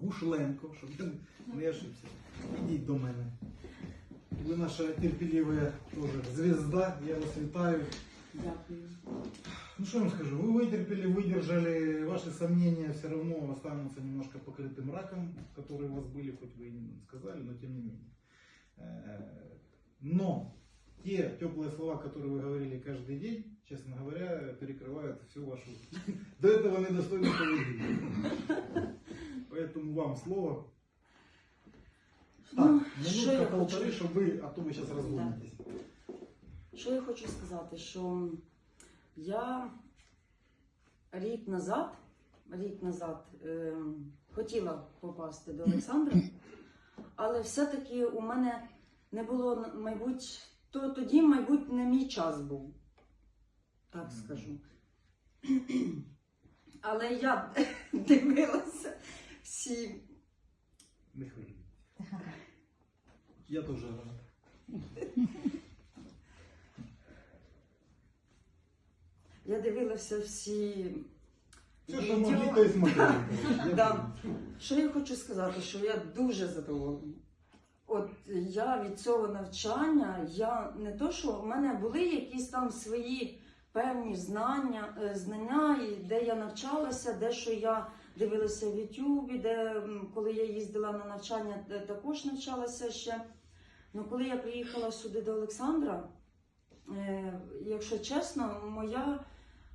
Гушленко, щоб я не ошибся. Ідіть до мене. Ви наша терпелива тоже звезда, я вас вітаю. Дякую. Ну что я вам скажу, вы вытерпели, выдержали, ваши сомнения все равно останутся немножко покрытым раком, которые у вас были, хоть вы и не сказали, но тем не менее. Э, Но те теплые слова, которые вы говорили каждый день, честно говоря, перекрывают всю вашу до этого недостойную поведение. Поэтому вам слово. Так, Ну, що я минутка хочу? полторы, чтобы вы, а то вы сейчас разгонитесь. Що я хочу сказати, що я рік назад, рік назад е, хотіла попасти до Олександра, але все-таки у мене не було, мабуть, то тоді, мабуть, не мій час був. Так Мгм. скажу. Але я дивилася всі Не. Я тоже рад. Я дивилася всі. Все, що відео. могли, то і смотрели. Я Да. Що я хочу сказати, що я дуже задоволена. От я від цього навчання, я не то, що в мене були якісь там свої певні знання, е, знання, і де я навчалася, де що я дивилася в Ютубі, де коли я їздила на навчання, також навчалася ще. Ну, коли я приїхала сюди до Олександра, е, якщо чесно, моя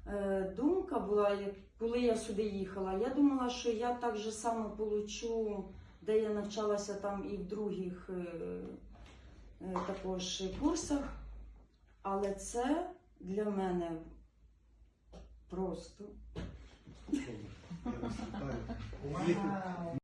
е, думка була, коли я сюди їхала, я думала, що я так же само получу, де я навчалася там і в других е, е, також курсах. Але це для мене просто Я вас вітаю. Успіху.